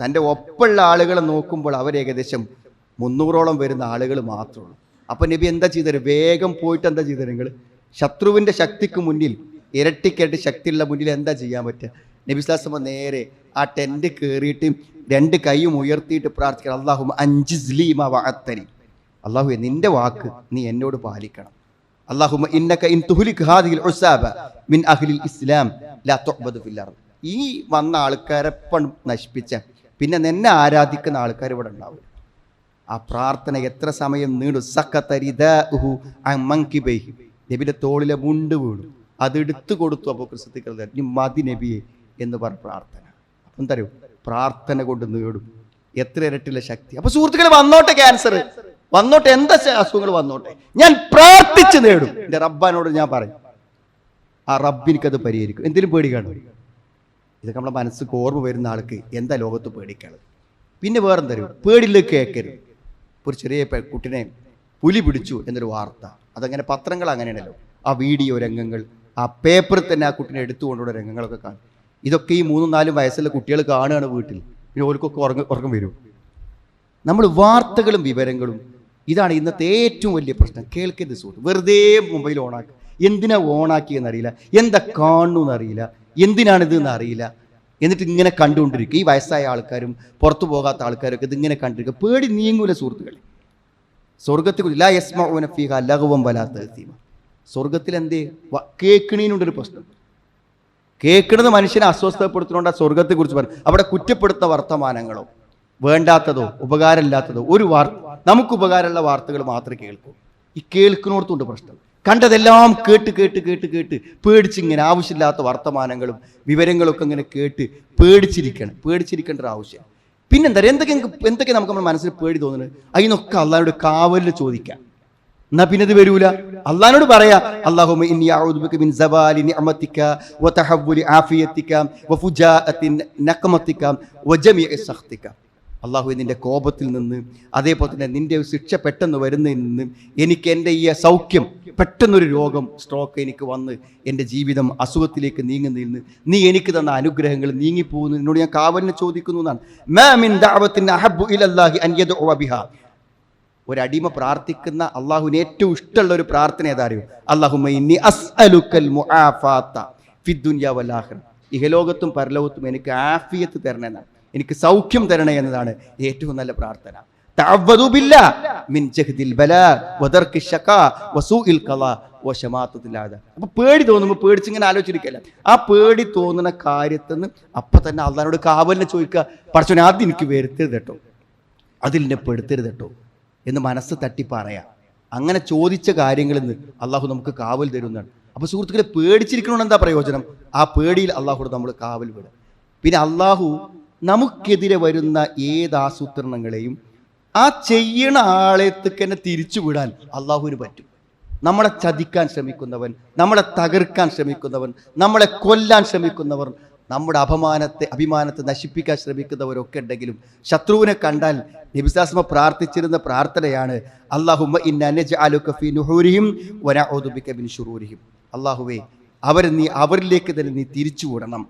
തന്റെ ഒപ്പമുള്ള ആളുകളെ നോക്കുമ്പോൾ അവർ ഏകദേശം മുന്നൂറോളം വരുന്ന ആളുകൾ മാത്രമുള്ളൂ അപ്പം നബി എന്താ ചെയ്തത്? വേഗം പോയിട്ട് എന്താ ചെയ്തത് നിങ്ങൾ? ശത്രുവിന്റെ ശക്തിക്ക് മുന്നിൽ ഇരട്ടിക്കേട്ട് ശക്തിയുള്ള മുന്നിൽ എന്താ ചെയ്യാൻ പറ്റുക? നബി സ്ലാസമ നേരെ ആ ടെന്റ് കയറിയിട്ട് രണ്ട് കൈയും ഉയർത്തിയിട്ട് പ്രാർത്ഥിക്കണം. അള്ളാഹു അഞ്ചിസ്ലീമ വാത്തരി അള്ളാഹു നിന്റെ വാക്ക് നീ എന്നോട് പാലിക്കണം. അള്ളാഹു ഇന്നക ഇൻ തുഹ്ലിക് ഹാദിൽ ഉസാബ മിൻ അഹ്ലിൽ ഇസ്ലാം ലാ തുഅബദു ഫിൽ ഈ വന്ന ആൾക്കാരെ നശിപ്പിച്ച പിന്നെ നിന്നെ ആരാധിക്കുന്ന ആൾക്കാർ ഇവിടെ ഉണ്ടാവും. ആ പ്രാർത്ഥന എത്ര സമയം നീണ്ടു സക്കത്തരിദഹു അമങ്കിബൈഹി നബിയുടെ തോളിലെ മുണ്ട് വീണു. അത് എടുത്തു കൊടുത്തു അപ്പോൾ ക്രിസ്തുക്കൾ മതി നബിയെ എന്ന് പറഞ്ഞ പ്രാർത്ഥന. അപ്പം തരൂ പ്രാർത്ഥന കൊണ്ട് നേടും. എത്ര ഇരട്ടിലെ ശക്തി. അപ്പൊ സുഹൃത്തുക്കളെ വന്നോട്ടെ ക്യാൻസർ വന്നോട്ടെ എന്താ അസുഖങ്ങൾ വന്നോട്ടെ. ഞാൻ പ്രാർത്ഥിച്ച് നേടും. എന്റെ റബ്ബാനോട് ഞാൻ പറയും. ആ റബ്ബിനിക്കത് പരിഹരിക്കും. എന്തിനും പേടിക്കാണ്? ഇതൊക്കെ നമ്മുടെ മനസ്സ് ഓർമ്മ വരുന്ന ആൾക്ക് എന്താ ലോകത്ത് പേടിക്കാനുള്ളത്? പിന്നെ വേറെന്തരും പേടില്ല കേൾക്കരുത് ഒരു ചെറിയ കുട്ടിനെ പുലി പിടിച്ചു എന്നൊരു വാർത്ത. അതങ്ങനെ പത്രങ്ങൾ അങ്ങനെയാണല്ലോ. ആ വീഡിയോ രംഗങ്ങൾ ആ പേപ്പറിൽ തന്നെ ആ കുട്ടിനെ എടുത്തുകൊണ്ടുള്ള രംഗങ്ങളൊക്കെ കാണും. ഇതൊക്കെ ഈ മൂന്നും നാലും വയസ്സുള്ള കുട്ടികൾ കാണുകയാണ് വീട്ടിൽ. പിന്നെ ഓർക്കൊക്കെ ഉറങ്ങ ഉറക്കം വരും. നമ്മൾ വാർത്തകളും വിവരങ്ങളും ഇതാണ് ഇന്നത്തെ ഏറ്റവും വലിയ പ്രശ്നം. കേൾക്കരുത് സുഹൃത്ത് വെറുതെ മൊബൈൽ ഓണാക്കുക എന്തിനാ ഓണാക്കിയെന്നറിയില്ല എന്താ കാണുന്നു എന്നറിയില്ല എന്തിനാണിത് എന്ന് അറിയില്ല. എന്നിട്ട് ഇങ്ങനെ കണ്ടുകൊണ്ടിരിക്കുക. ഈ വയസ്സായ ആൾക്കാരും പുറത്തു പോകാത്ത ആൾക്കാരൊക്കെ ഇതിങ്ങനെ കണ്ടിരിക്കുക. പേടി നീങ്ങൂല സുഹൃത്തുക്കളെ. സ്വർഗത്തിൽ ലാ യസ്മഊന ഫീഹ ലഘുവം വലാത്ത സ്വർഗത്തിൽ എന്തേ കേൾക്കണീനുണ്ടൊരു പ്രശ്നം. കേൾക്കുന്നത് മനുഷ്യനെ അസ്വസ്ഥപ്പെടുത്തുന്നുണ്ട് സ്വർഗത്തെക്കുറിച്ച് പറഞ്ഞു അവിടെ കുറ്റപ്പെടുത്ത വർത്തമാനങ്ങളോ വേണ്ടാത്തതോ ഉപകാരമില്ലാത്തതോ ഒരു വാർത്ത നമുക്ക് ഉപകാരമുള്ള വാർത്തകൾ മാത്രമേ കേൾക്കൂ. ഈ കേൾക്കുന്നിടത്തുണ്ട് പ്രശ്നം. കണ്ടതെല്ലാം കേട്ട് കേട്ട് കേട്ട് കേട്ട് പേടിച്ചിങ്ങനെ ആവശ്യമില്ലാത്ത വർത്തമാനങ്ങളും വിവരങ്ങളൊക്കെ ഇങ്ങനെ കേട്ട് പേടിച്ചിരിക്കണം. പേടിച്ചിരിക്കേണ്ട ഒരു ആവശ്യം. പിന്നെന്താ എന്തൊക്കെ എന്തൊക്കെ നമുക്ക് നമ്മുടെ മനസ്സിൽ പേടി തോന്നുന്നത്? അതിനൊക്കെ അള്ളാരുടെ കാവലിൽ ചോദിക്കാം. എന്നാ പിന്നെ ഇത് വരൂല? അള്ളഹാനോട് പറയാ അല്ലാഹുമ്മ ഇന്നി മിൻ നിഅമതിക നഖമതിക അള്ളാഹു കോപത്തിൽ നിന്ന് അതേപോലെ തന്നെ നിന്റെ ശിക്ഷ പെട്ടെന്ന് വരുന്നതിൽ നിന്ന് എനിക്ക് എന്റെ ഈ സൗഖ്യം പെട്ടെന്നൊരു രോഗം സ്ട്രോക്ക് എനിക്ക് വന്ന് എന്റെ ജീവിതം അസുഖത്തിലേക്ക് നീങ്ങുന്നതിൽ നിന്ന് നീ എനിക്ക് തന്ന അനുഗ്രഹങ്ങൾ നീങ്ങിപ്പോകുന്നു എന്നോട് ഞാൻ കാവലിനെ ചോദിക്കുന്നു എന്നാണ്. ഒരടിമ പ്രാർത്ഥിക്കുന്ന അള്ളാഹുവിന് ഏറ്റവും ഇഷ്ടമുള്ള ഒരു പ്രാർത്ഥന അള്ളാഹുമ്മ ഇന്നി അസ്അലുക്കൽ ഇഹലോകത്തും പരലോകത്തും എനിക്ക് ആഫിയത്ത് തരണേ എന്നാണ് എനിക്ക് സൗഖ്യം തരണേ എന്നതാണ് ഏറ്റവും നല്ല പ്രാർത്ഥന. അപ്പൊ പേടി തോന്നുമ്പോൾ പേടിച്ചിങ്ങനെ ആലോചിച്ചിരിക്കല്ല? ആ പേടി തോന്നുന്ന കാര്യത്തിൽ നിന്ന് അപ്പൊ തന്നെ അള്ളഹാനോട് കാവലിനെ ചോദിക്കുക പഠിച്ചോനെ ആദ്യം എനിക്ക് വരുത്തരുത് കേട്ടോ അതിൽ എന്നെ പെടുത്തരുത് കേട്ടോ എന്ന് മനസ്സ് തട്ടി പറയാം. അങ്ങനെ ചോദിച്ച കാര്യങ്ങളിൽ നിന്ന് അള്ളാഹു നമുക്ക് കാവൽ തരുന്നതാണ്. അപ്പോൾ സുഹൃത്തുക്കളെ പേടിച്ചിരിക്കണമെന്ന് എന്താ പ്രയോജനം? ആ പേടിയിൽ അള്ളാഹുടെ നമ്മൾ കാവൽ വിടും പിന്നെ അള്ളാഹു നമുക്കെതിരെ വരുന്ന ഏത് ആസൂത്രണങ്ങളെയും ആ ചെയ്യണ ആളെത്തേക്ക് തന്നെ തിരിച്ചു വിടാൻ അള്ളാഹുവിന് പറ്റും. നമ്മളെ ചതിക്കാൻ ശ്രമിക്കുന്നവൻ നമ്മളെ തകർക്കാൻ ശ്രമിക്കുന്നവൻ നമ്മളെ കൊല്ലാൻ ശ്രമിക്കുന്നവർ നമ്മുടെ അപമാനത്തെ അഭിമാനത്തെ നശിപ്പിക്കാൻ ശ്രമിക്കുന്നവരൊക്കെ ഉണ്ടെങ്കിലും ശത്രുവിനെ കണ്ടാൽ നബിസാസ്മ പ്രാർത്ഥിച്ചിരുന്ന പ്രാർത്ഥനയാണ് അള്ളാഹുമ്മ ഷുറൂരിഹിം അള്ളാഹുവേ അവർ നീ അവരിലേക്ക് തന്നെ നീ തിരിച്ചു വിടണം.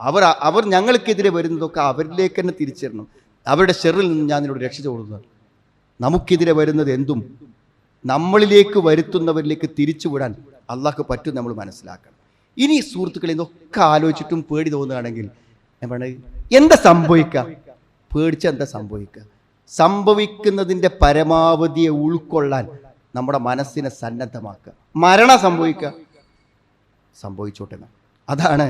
അവർ അവർ ഞങ്ങൾക്കെതിരെ വരുന്നതൊക്കെ അവരിലേക്ക് തന്നെ തിരിച്ചിടണം. അവരുടെ ഷെറിൽ നിന്ന് ഞാൻ നിന്നോട് രക്ഷ കൊടുക്കുന്നത് നമുക്കെതിരെ വരുന്നത് എന്തും നമ്മളിലേക്ക് വരുത്തുന്നവരിലേക്ക് തിരിച്ചു വിടാൻ അള്ളാഹ്ക്ക് പറ്റും നമ്മൾ മനസ്സിലാക്കണം. ഇനി സുഹൃത്തുക്കളെ ഇതൊക്കെ ആലോചിച്ചിട്ടും പേടി തോന്നുകയാണെങ്കിൽ എന്താണ് എന്താ സംഭവിക്കുക? പേടിച്ച എന്താ സംഭവിക്കുക? സംഭവിക്കുന്നതിന്റെ പരമാവധിയെ ഉൾക്കൊള്ളാൻ നമ്മുടെ മനസ്സിനെ സന്നദ്ധമാക്കുക. മരണം സംഭവിക്കുക. സംഭവിച്ചോട്ടെ അതാണ്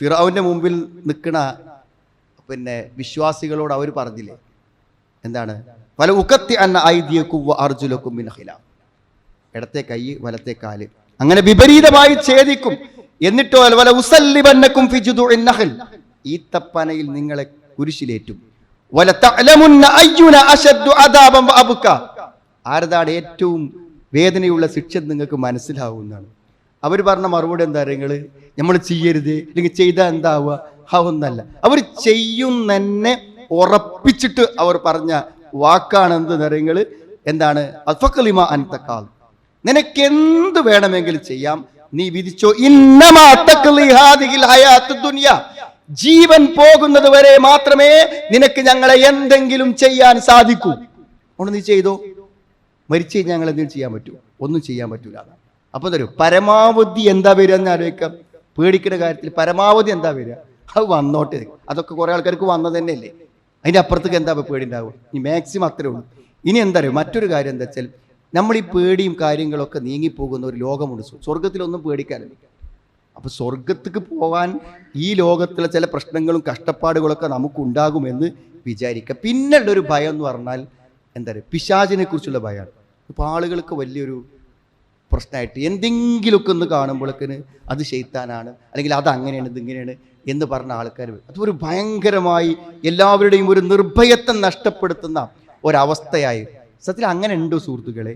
ഫിറാവിന്റെ മുമ്പിൽ നിൽക്കുന്ന പിന്നെ വിശ്വാസികളോട് അവർ പറഞ്ഞില്ലേ? എന്താണ്? പല ഉക്കത്തി അന്ന ഐദ്യക്കും അർജുലക്കും മിനഹില ഇടത്തെ കൈ വലത്തെ കാൽ. അങ്ങനെ വിപരീതമായി ഛേദിക്കും. എന്നിട്ടോ വല ഉസല്ലിബന്നക്കും ഫിജുദു ഇന്നഹൽ ഈത്തപ്പനയിൽ നിങ്ങളെ കുരിശിലേറ്റും. വല തഅലമുന്ന അയ്യുന അശദ്ദു അദാബൻ വഅബ്ക ആരതാണ് ഏറ്റവും വേദനയുള്ള ശിക്ഷ നിങ്ങൾക്ക് മനസ്സിലാവുന്നതാണ്. അവർ പറഞ്ഞ മറുപടി എന്താ നിങ്ങൾ നമ്മൾ ചെയ്യരുത് അല്ലെങ്കിൽ ചെയ്താൽ എന്താവുക? ആ ഒന്നല്ല അവർ ചെയ്യുന്നെന്നെ ഉറപ്പിച്ചിട്ട് അവർ പറഞ്ഞ വാക്കാണ് എന്ത് നിങ്ങൾ എന്താണ്? അഫക്കലിമ അൻതക്കാൽ നിനക്കെന്ത് വേണമെങ്കിലും ചെയ്യാം. നീ വിധിച്ചോ ദുനിയ. ജീവൻ പോകുന്നത് വരെ മാത്രമേ നിനക്ക് ഞങ്ങളെ എന്തെങ്കിലും ചെയ്യാൻ സാധിക്കൂ. ഒന്ന് നീ ചെയ്തോ? മരിച്ചു കഴിഞ്ഞാൽ ഞങ്ങൾ എന്തെങ്കിലും ചെയ്യാൻ പറ്റുമോ ഒന്നും ചെയ്യാൻ പറ്റൂല. അപ്പൊ തരൂ പരമാവധി എന്താ വരിക എന്ന് ആലോചിക്കാം. പേടിക്കുന്ന കാര്യത്തിൽ പരമാവധി എന്താ വരിക? അത് വന്നോട്ടെ. അതൊക്കെ കുറെ ആൾക്കാർക്ക് വന്നത് തന്നെയല്ലേ. അതിന്റെ അപ്പുറത്തേക്ക് എന്താ പേടി ഉണ്ടാവുക? ഇനി മാക്സിമം അത്രേ ഉള്ളൂ. ഇനി എന്താ അറിയോ? മറ്റൊരു കാര്യം എന്താ വെച്ചാൽ നമ്മൾ ഈ പേടിയും കാര്യങ്ങളൊക്കെ നീങ്ങിപ്പോകുന്ന ഒരു ലോകമുണ്ട്. സ്വർഗത്തിലൊന്നും പേടിക്കാനില്ല അപ്പോൾ സ്വർഗത്തേക്ക് പോകാൻ ഈ ലോകത്തിലെ ചില പ്രശ്നങ്ങളും കഷ്ടപ്പാടുകളൊക്കെ നമുക്കുണ്ടാകുമെന്ന് വിചാരിക്കുക പിന്നെയുള്ള ഒരു ഭയം എന്ന് പറഞ്ഞാൽ എന്താ പറയുക? പിശാചിനെ കുറിച്ചുള്ള ഭയമാണ് ഇപ്പോൾ ആളുകൾക്ക് വലിയൊരു പ്രശ്നമായിട്ട് എന്തെങ്കിലുമൊക്കെ ഒന്ന് കാണുമ്പോഴേക്കിന് അത് ചെയ്ത്താനാണ് അല്ലെങ്കിൽ അത് അങ്ങനെയാണ് ഇതിങ്ങനെയാണ് എന്ന് പറഞ്ഞ ആൾക്കാർ അതൊരു ഭയങ്കരമായി എല്ലാവരുടെയും ഒരു നിർഭയത്വം നഷ്ടപ്പെടുത്തുന്ന ഒരവസ്ഥയായി സത്യത്തിൽ അങ്ങനെ ഉണ്ടോ സുഹൃത്തുക്കളെ.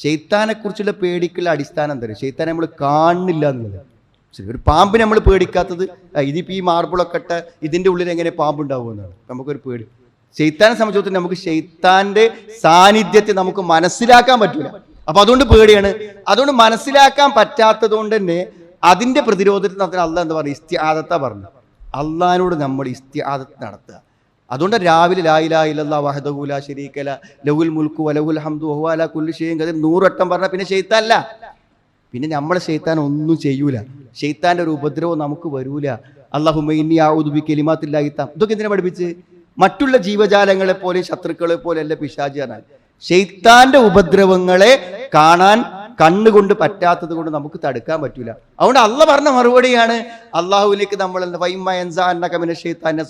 ഷെയ്ത്താനെക്കുറിച്ചുള്ള പേടിക്കുള്ള അടിസ്ഥാനം എന്താ? ശൈത്താനെ നമ്മൾ കാണുന്നില്ല എന്നുള്ളത്. ശരി ഒരു പാമ്പിനെ നമ്മൾ പേടിക്കാത്തത് ഇതിപ്പോൾ ഇതിപ്പോ ഈ മാർബിളൊക്കെ ഇട്ട ഇതിന്റെ ഉള്ളിൽ എങ്ങനെ പാമ്പുണ്ടാവുമെന്നാണ് നമുക്കൊരു പേടി. ശൈത്താനെ സംബന്ധിച്ചിടത്തോളം നമുക്ക് ശൈത്താന്റെ സാന്നിധ്യത്തെ നമുക്ക് മനസ്സിലാക്കാൻ പറ്റില്ല അപ്പൊ അതുകൊണ്ട് പേടിയാണ്. അതുകൊണ്ട് മനസ്സിലാക്കാൻ പറ്റാത്തത് കൊണ്ട് തന്നെ അതിന്റെ പ്രതിരോധത്തിന് അല്ല എന്താ പറയുക? ഇസ്തിയാദത്ത പറഞ്ഞു അള്ളഹാനോട് നമ്മൾ ഇസ്തിയാദത്ത് നടത്തുക. അതുകൊണ്ട് രാവിലെ ലായിലാ ഇല്ല വഹദൂല ശരീക്കല ലഹുൽ മുൽക്കു വലഹുൽ ഹംദു വഹു കുല്ലു കുല്ലി ഷൈഇൻ നൂറട്ടം പറഞ്ഞാൽ പിന്നെ ഷെയ്ത്തല്ല പിന്നെ നമ്മളെ ഷെയ്ത്താൻ ഒന്നും ചെയ്യൂല. ഷെയ്ത്താന്റെ ഒരു ഉപദ്രവം നമുക്ക് വരൂല. അള്ളാഹുമൈനി ആവുദുബി കെലിമാത്തില്ലായിത്താം ഇതൊക്കെ എന്തിനാ പഠിപ്പിച്ച്? മറ്റുള്ള ജീവജാലങ്ങളെ പോലെ ശത്രുക്കളെ പോലെ അല്ല പിശാജി പറഞ്ഞാൽ. ഷെയ്ത്താന്റെ ഉപദ്രവങ്ങളെ കാണാൻ കണ്ണുകൊണ്ട് പറ്റാത്തത് കൊണ്ട് നമുക്ക് തടുക്കാൻ പറ്റൂല. അതുകൊണ്ട് അള്ള പറഞ്ഞ മറുപടിയാണ് അള്ളാഹുവിലേക്ക് നമ്മൾ എന്താ വൈമ എൻസാ എന്ന കമിന ഷെയ്ത്താൻ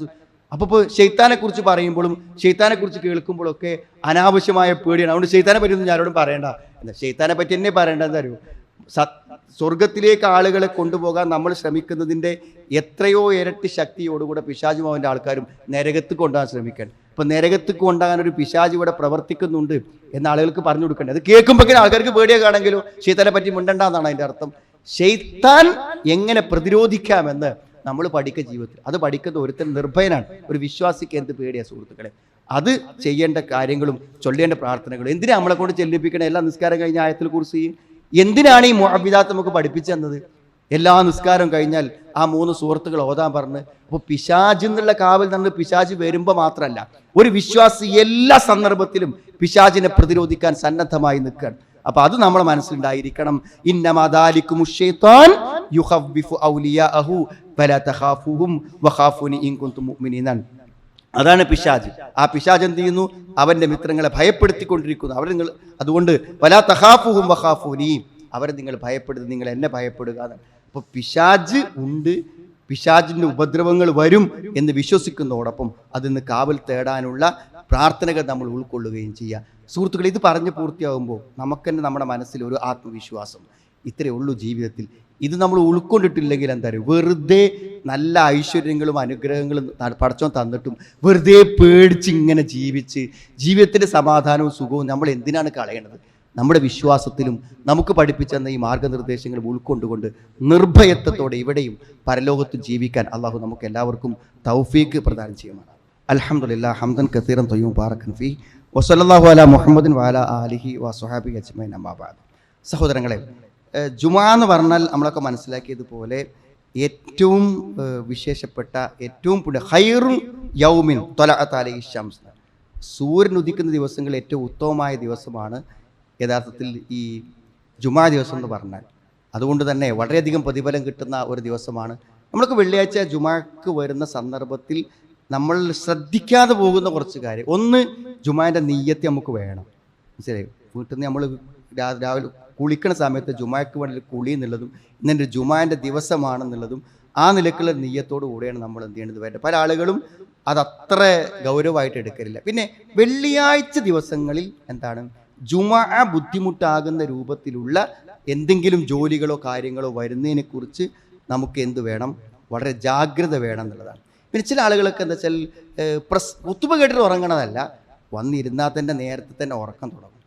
അപ്പൊ ഇപ്പോൾ ഷെയ്ത്താനെ കുറിച്ച് പറയുമ്പോഴും ഷെയ്ത്താനെ കുറിച്ച് കേൾക്കുമ്പോഴൊക്കെ അനാവശ്യമായ പേടിയാണ്. അതുകൊണ്ട് ഷെയ്ത്താനെ പറ്റിയൊന്നും ഞാനോടും പറയണ്ട. എന്താ ഷെയ്ത്താനെ പറ്റി തന്നെ പറയേണ്ട. എന്താ അറിയോ? സ്വർഗത്തിലേക്ക് ആളുകളെ കൊണ്ടുപോകാൻ നമ്മൾ ശ്രമിക്കുന്നതിന്റെ എത്രയോ ഇരട്ടി ശക്തിയോടുകൂടെ പിശാചും മോഹന്റെ ആൾക്കാരും നരകത്ത് കൊണ്ടുപോകാൻ ശ്രമിക്കണം ഇപ്പം നരകത്ത് കൊണ്ടുപോകാൻ ഒരു പിശാജ് ഇവിടെ പ്രവർത്തിക്കുന്നുണ്ട് എന്ന് ആളുകൾക്ക് പറഞ്ഞു കൊടുക്കേണ്ടത് അത് കേൾക്കുമ്പോഴേക്കും ആൾക്കാർക്ക് പേടിയൊക്കെയാണെങ്കിലോ ഷെയ്ത്താനെ പറ്റി മിണ്ടണ്ടെന്നാണ് അതിന്റെ അർത്ഥം. ഷെയ്ത്താൻ എങ്ങനെ പ്രതിരോധിക്കാമെന്ന് നമ്മൾ പഠിക്കുക ജീവിതത്തിൽ. അത് പഠിക്കുന്ന ഒരുത്തൻ നിർഭയനാണ്. ഒരു വിശ്വാസിക്ക് എന്ത് പേടിയാ സുഹൃത്തുക്കളെ? അത് ചെയ്യേണ്ട കാര്യങ്ങളും ചൊല്ലേണ്ട പ്രാർത്ഥനകളും. എന്തിനാ നമ്മളെ കൊണ്ട് ചെല്ലിപ്പിക്കണം? എല്ലാ നിസ്കാരം കഴിഞ്ഞ ആയത്തിൽ കുറിച്ച് എന്തിനാണ് ഈ മുഅബിദാത്ത് നമുക്ക് പഠിപ്പിച്ചു തന്നത് എല്ലാ നിസ്കാരം കഴിഞ്ഞാൽ ആ മൂന്ന് സുഹൃത്തുക്കൾ ഓതാൻ പറഞ്ഞ് അപ്പോൾ പിശാജ് എന്നുള്ള കാവൽ നിന്ന് പിശാജ് വരുമ്പോൾ മാത്രമല്ല ഒരു വിശ്വാസി എല്ലാ സന്ദർഭത്തിലും പിശാജിനെ പ്രതിരോധിക്കാൻ സന്നദ്ധമായി നിൽക്കുകയാണ് അപ്പൊ അത് നമ്മളെ മനസ്സിലുണ്ടായിരിക്കണം. ഇന്നമാദാലിക്കും യുഹവ്വിഫു ഔലിയാഅഹു ഫലാ തഖാഫുഹും വഖാഫുനി ഇൻ കുൻതും മുഅ്മിനീനാണ് അതാണ് പിശാജ്. ആ പിശാജ് എന്ത് ചെയ്യുന്നു? അവന്റെ മിത്രങ്ങളെ ഭയപ്പെടുത്തിക്കൊണ്ടിരിക്കുന്നു. അവർ നിങ്ങൾ അതുകൊണ്ട് വലാ തഹാഫുഹും വഹാഫുനിയും അവരെ നിങ്ങൾ ഭയപ്പെടുന്നത് നിങ്ങൾ എന്നെ ഭയപ്പെടുക അപ്പോൾ പിശാജ് ഉണ്ട്. പിശാജിന്റെ ഉപദ്രവങ്ങൾ വരും എന്ന് വിശ്വസിക്കുന്നതോടൊപ്പം അതിന്ന് കാവൽ തേടാനുള്ള പ്രാർത്ഥനകൾ നമ്മൾ ഉൾക്കൊള്ളുകയും ചെയ്യുക. സുഹൃത്തുക്കൾ ഇത് പറഞ്ഞ് പൂർത്തിയാകുമ്പോൾ നമുക്ക് തന്നെ നമ്മുടെ മനസ്സിൽ ഒരു ആത്മവിശ്വാസം. ഇത്രയേ ഉള്ളൂ ജീവിതത്തിൽ. ഇത് നമ്മൾ ഉൾക്കൊണ്ടിട്ടില്ലെങ്കിൽ എന്താ പറയുക വെറുതെ നല്ല ഐശ്വര്യങ്ങളും അനുഗ്രഹങ്ങളും പടച്ചോ തന്നിട്ടും വെറുതെ പേടിച്ച് ഇങ്ങനെ ജീവിച്ച് ജീവിതത്തിന്റെ സമാധാനവും സുഖവും നമ്മൾ എന്തിനാണ് കളയേണ്ടത്? നമ്മുടെ വിശ്വാസത്തിലും നമുക്ക് പഠിപ്പിച്ച ഈ മാർഗനിർദ്ദേശങ്ങൾ ഉൾക്കൊണ്ടുകൊണ്ട് നിർഭയത്വത്തോടെ ഇവിടെയും പരലോകത്തും ജീവിക്കാൻ അള്ളാഹു നമുക്ക് എല്ലാവർക്കും തൗഫീക്ക് പ്രദാനം ചെയ്യുമാണ് അൽഹംദുലില്ലാ ഹംദൻ കസീറൻ തൊയ്യു പാറക്കൻ ഫി. വസല്ലാഹു അല മുഹമ്മദിൻ വാല ആലിഹി വസുഹാബി അജ്മൈൻ അമ്മാബാദ് സഹോദരങ്ങളെ ജുമാ എന്ന് പറഞ്ഞാൽ നമ്മളൊക്കെ മനസ്സിലാക്കിയതുപോലെ ഏറ്റവും വിശേഷപ്പെട്ട ഏറ്റവും പുണ്യ ഹൈറും യൗമിൻ തൊല താലി ഷംസ് സൂര്യൻ ഉദിക്കുന്ന ദിവസങ്ങളിൽ ഏറ്റവും ഉത്തമമായ ദിവസമാണ് യഥാർത്ഥത്തിൽ ഈ ജുമാ ദിവസം എന്ന് പറഞ്ഞാൽ. അതുകൊണ്ട് തന്നെ വളരെയധികം പ്രതിഫലം കിട്ടുന്ന ഒരു ദിവസമാണ്. നമ്മൾക്ക് വെള്ളിയാഴ്ച ജുമാക്ക് വരുന്ന സന്ദർഭത്തിൽ നമ്മൾ ശ്രദ്ധിക്കാതെ പോകുന്ന കുറച്ച് കാര്യം. ഒന്ന് ജുമാന്റെ നെയ്യത്തി നമുക്ക് വേണം. മനസ്സിലായി? വീട്ടിൽ നിന്ന് നമ്മൾ രാവിലെ കുളിക്കുന്ന സമയത്ത് ജുമാക്ക് വേണ്ടി കുളി എന്നുള്ളതും ഇന്നെ ജുമാന്റെ ദിവസമാണെന്നുള്ളതും ആ നിലക്കുള്ള നെയ്യത്തോടു കൂടെയാണ് നമ്മൾ എന്ത് ചെയ്യുന്നത് വേണ്ടത്. പല ആളുകളും അത് അത്ര ഗൗരവമായിട്ട് എടുക്കലില്ല. പിന്നെ വെള്ളിയാഴ്ച ദിവസങ്ങളിൽ എന്താണ്? ജുമാ ബുദ്ധിമുട്ടാകുന്ന രൂപത്തിലുള്ള എന്തെങ്കിലും ജോലികളോ കാര്യങ്ങളോ വരുന്നതിനെക്കുറിച്ച് നമുക്ക് എന്ത് വേണം? വളരെ ജാഗ്രത വേണം എന്നുള്ളതാണ്. പിന്നെ ചില ആളുകളൊക്കെ എന്താ വെച്ചാൽ പ്രസ് ഒത്തുമ കേട്ടിട്ട് ഉറങ്ങണതല്ല വന്നിരുന്നാൽ തന്നെ നേരത്തെ തന്നെ ഉറക്കം തുടങ്ങും.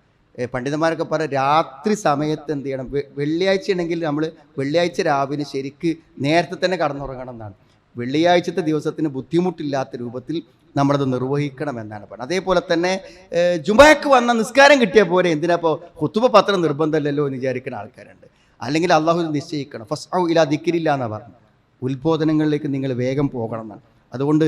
പണ്ഡിതന്മാരൊക്കെ പറയും രാത്രി സമയത്ത് എന്ത് ചെയ്യണം? വെള്ളിയാഴ്ച ഉണ്ടെങ്കിൽ നമ്മൾ വെള്ളിയാഴ്ച രാവിലെ ശരിക്ക് നേരത്തെ തന്നെ കടന്നുറങ്ങണം എന്നാണ്. വെള്ളിയാഴ്ചത്തെ ദിവസത്തിന് ബുദ്ധിമുട്ടില്ലാത്ത രൂപത്തിൽ നമ്മളത് നിർവഹിക്കണം എന്നാണ് പറഞ്ഞത്. അതേപോലെ തന്നെ ജുമാക്ക് വന്ന നിസ്കാരം കിട്ടിയ പോലെ എന്തിനാപ്പോൾ കുത്തുബ പത്രം നിർബന്ധമല്ലല്ലോ എന്ന് വിചാരിക്കുന്ന ആൾക്കാരുണ്ട്. അല്ലെങ്കിൽ അള്ളാഹു നിശ്ചയിക്കണം. ഫസ്റ്റ് ഔ ഇലാ ദിക്കിരില്ല എന്നാണ് പറഞ്ഞത്. ഉത്ബോധനങ്ങളിലേക്ക് നിങ്ങൾ വേഗം പോകണം എന്നാണ്. അതുകൊണ്ട്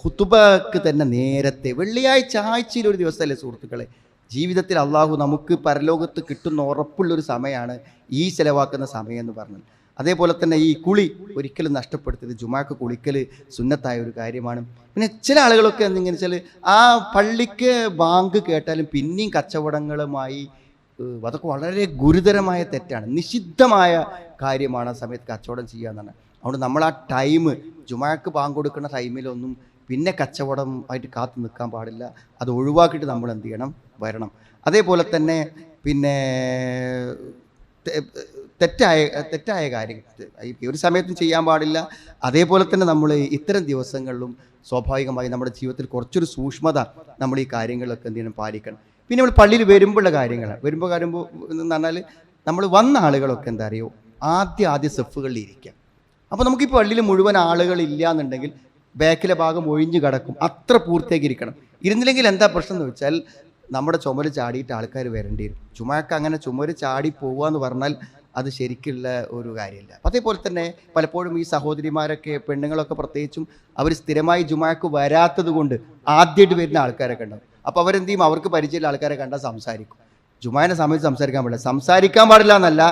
ഹുത്തുബക്ക് തന്നെ നേരത്തെ വെള്ളിയാഴ്ച ആഴ്ചയിൽ ഒരു ദിവസമല്ലേ സുഹൃത്തുക്കളെ? ജീവിതത്തിൽ അള്ളാഹു നമുക്ക് പരലോകത്ത് കിട്ടുന്ന ഉറപ്പുള്ളൊരു സമയമാണ് ഈ ചിലവാക്കുന്ന സമയം എന്ന് പറഞ്ഞത്. അതേപോലെ തന്നെ ഈ കുളി ഒരിക്കലും നഷ്ടപ്പെടുത്തരുത്. ജുമാക്ക് കുളിക്കൽ സുന്നത്തായ ഒരു കാര്യമാണ്. പിന്നെ ചില ആളുകളൊക്കെ എന്തെങ്കിലും വെച്ചാൽ ആ പള്ളിക്ക് ബാങ്ക് കേട്ടാലും പിന്നെയും കച്ചവടങ്ങളുമായി അതൊക്കെ വളരെ ഗുരുതരമായ തെറ്റാണ്. നിഷിദ്ധമായ കാര്യമാണ് ആ സമയത്ത് കച്ചവടം ചെയ്യുക എന്നാണ്. അതുകൊണ്ട് നമ്മൾ ആ ടൈം ജുമാക്ക് പാങ്ക് കൊടുക്കുന്ന ടൈമിലൊന്നും പിന്നെ കച്ചവടം ആയിട്ട് കാത്തു നിൽക്കാൻ പാടില്ല. അത് ഒഴിവാക്കിയിട്ട് നമ്മൾ എന്ത് ചെയ്യണം? വരണം. അതേപോലെ തന്നെ പിന്നെ തെറ്റായ തെറ്റായ ഈ ഒരു സമയത്തും ചെയ്യാൻ പാടില്ല. അതേപോലെ തന്നെ നമ്മൾ ഇത്തരം ദിവസങ്ങളിലും സ്വാഭാവികമായി നമ്മുടെ ജീവിതത്തിൽ കുറച്ചൊരു സൂക്ഷ്മത നമ്മൾ ഈ കാര്യങ്ങളൊക്കെ എന്ത് ചെയ്യണം? പാലിക്കണം. പിന്നെ നമ്മൾ പള്ളിയിൽ വരുമ്പോഴുള്ള കാര്യങ്ങൾ വരുമ്പോൾ കാര്യം എന്ന് പറഞ്ഞാൽ നമ്മൾ വന്ന ആളുകളൊക്കെ എന്താ അറിയോ? ആദ്യ ആദ്യ സെഫുകളിൽ ഇരിക്കുക. അപ്പോൾ നമുക്ക് ഈ പള്ളിയിൽ മുഴുവൻ ആളുകൾ ഇല്ല എന്നുണ്ടെങ്കിൽ ബാക്കിലെ ഭാഗം ഒഴിഞ്ഞു കിടക്കും. അത്ര പൂർത്തിയാക്കി ഇരിക്കണം. ഇരുന്നില്ലെങ്കിൽ എന്താ പ്രശ്നം എന്ന് വെച്ചാൽ നമ്മുടെ ചുമര് ചാടിയിട്ട് ആൾക്കാർ വരേണ്ടി വരും. ചുമക്ക് അങ്ങനെ ചുമര് ചാടി പോവുക എന്ന് പറഞ്ഞാൽ അത് ശരിക്കുള്ള ഒരു കാര്യമില്ല. അതേപോലെ തന്നെ പലപ്പോഴും ഈ സഹോദരിമാരൊക്കെ പെണ്ണുങ്ങളൊക്കെ പ്രത്യേകിച്ചും അവർ സ്ഥിരമായി ജുമാക്ക് വരാത്തത് കൊണ്ട് ആദ്യമായിട്ട് വരുന്ന ആൾക്കാരൊക്കെ ഉണ്ടാവും. അപ്പോൾ അവരെന്ത് ചെയ്യും? അവർക്ക് പരിചയമുള്ള ആൾക്കാരെ കണ്ടാൽ സംസാരിക്കും. ജുമാനെ സമയത്ത് സംസാരിക്കാൻ പാടില്ല. സംസാരിക്കാൻ പാടില്ല എന്നല്ല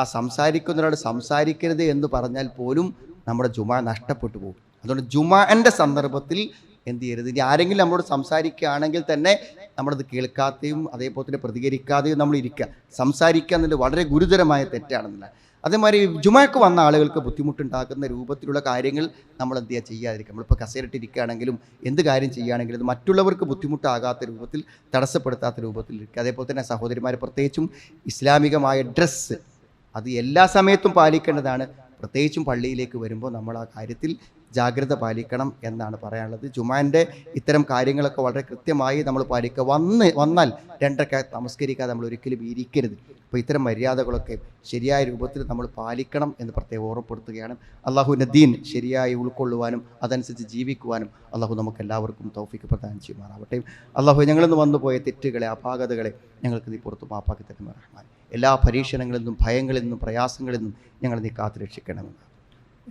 ആ സംസാരിക്കുന്നവരോട് സംസാരിക്കരുത് എന്ന് പറഞ്ഞാൽ പോലും നമ്മുടെ ജുമാ നഷ്ടപ്പെട്ടു പോകും. അതുകൊണ്ട് ജുമാന്റെ സന്ദർഭത്തിൽ എന്ത് ചെയ്യരുത്? ഇനി ആരെങ്കിലും നമ്മളോട് സംസാരിക്കുകയാണെങ്കിൽ തന്നെ നമ്മളത് കേൾക്കാതെയും അതേപോലെ തന്നെ പ്രതികരിക്കാതെയും നമ്മൾ ഇരിക്കുക. സംസാരിക്കുക എന്നുള്ളത് വളരെ ഗുരുതരമായ തെറ്റാണെന്നില്ല. അതേമാതിരി ജുമാക്ക് വന്ന ആളുകൾക്ക് ബുദ്ധിമുട്ടുണ്ടാക്കുന്ന രൂപത്തിലുള്ള കാര്യങ്ങൾ നമ്മൾ എന്ത് ചെയ്യുക? ചെയ്യാതിരിക്കുക. നമ്മളിപ്പോൾ കസേരട്ടിരിക്കുകയാണെങ്കിലും എന്ത് കാര്യം ചെയ്യുകയാണെങ്കിലും മറ്റുള്ളവർക്ക് ബുദ്ധിമുട്ടാകാത്ത രൂപത്തിൽ തടസ്സപ്പെടുത്താത്ത രൂപത്തിൽ ഇരിക്കുക. അതേപോലെ തന്നെ സഹോദരിമാർ പ്രത്യേകിച്ചും ഇസ്ലാമികമായ ഡ്രസ്സ് അത് എല്ലാ സമയത്തും പാലിക്കേണ്ടതാണ്. പ്രത്യേകിച്ചും പള്ളിയിലേക്ക് വരുമ്പോൾ നമ്മൾ ആ കാര്യത്തിൽ ജാഗ്രത പാലിക്കണം എന്നാണ് പറയാനുള്ളത്. ജുമാന്റെ ഇത്തരം കാര്യങ്ങളൊക്കെ വളരെ കൃത്യമായി നമ്മൾ പാലിക്കുക വന്ന് വന്നാൽ രണ്ടൊക്കെ നമസ്കരിക്കാതെ നമ്മൾ ഒരിക്കലും ഇരിക്കരുത്. അപ്പോൾ ഇത്തരം മര്യാദകളൊക്കെ ശരിയായ രൂപത്തിൽ നമ്മൾ പാലിക്കണം എന്ന് പ്രത്യേകം ഓർമ്മപ്പെടുത്തുകയാണ്. അള്ളാഹുവിന്റെ ദീൻ ശരിയായി ഉൾക്കൊള്ളുവാനും അതനുസരിച്ച് ജീവിക്കുവാനും അള്ളാഹു നമുക്ക് എല്ലാവർക്കും തൗഫിക്ക് പ്രദാനം ചെയ്യുമാറാവട്ടെ. അള്ളാഹു ഞങ്ങളിന്ന് വന്നു പോയ തെറ്റുകളെ അപാകതകളെ ഞങ്ങൾക്ക് നീ പുറത്ത് മാപ്പാക്കി തരുമാറാണ്. എല്ലാ പരീക്ഷണങ്ങളിൽ നിന്നും ഭയങ്ങളിൽ നിന്നും പ്രയാസങ്ങളിൽ നിന്നും ഞങ്ങൾ നീ കാത്തു രക്ഷിക്കണമെന്ന്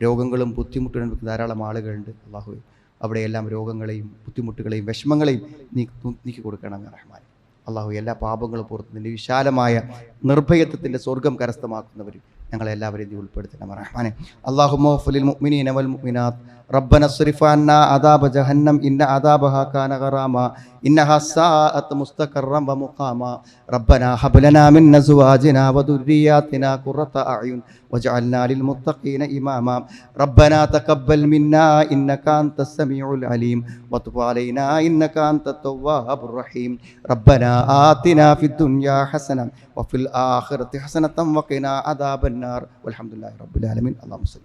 രോഗങ്ങളും ബുദ്ധിമുട്ടുകളും ധാരാളം ആളുകളുണ്ട്. അള്ളാഹു അവിടെയെല്ലാം രോഗങ്ങളെയും ബുദ്ധിമുട്ടുകളെയും വിഷമങ്ങളെയും നീ നീക്കി കൊടുക്കണം റഹ്മാൻ. അള്ളാഹു എല്ലാ പാപങ്ങളും പുറത്തു നിന്റെ വിശാലമായ നിർഭയത്വത്തിന്റെ സ്വർഗം കരസ്ഥമാക്കുന്നവരും ഞങ്ങളെല്ലാവരെയും നീ ഉൾപ്പെടുത്തണം റഹ്മാനെ അള്ളാഹു മോഫലിൽ മുഅ്മിനീന വൽ മുഅ്മിനാത്ത് ربنا اصرف عنا عذاب جهنم إن عذابها كان غراما إنها ساءت مستقرا ومقاما ربنا هب لنا من أزواجنا وذرياتنا قرة أعين واجعلنا للمتقين إماما ربنا تقبل منا إنك أنت السميع العليم وتب علينا إنك أنت التواب الرحيم ربنا آتنا في الدنيا حسنة وفي الآخرة حسنة وقنا عذاب النار والحمد لله رب العالمين. اللهم صل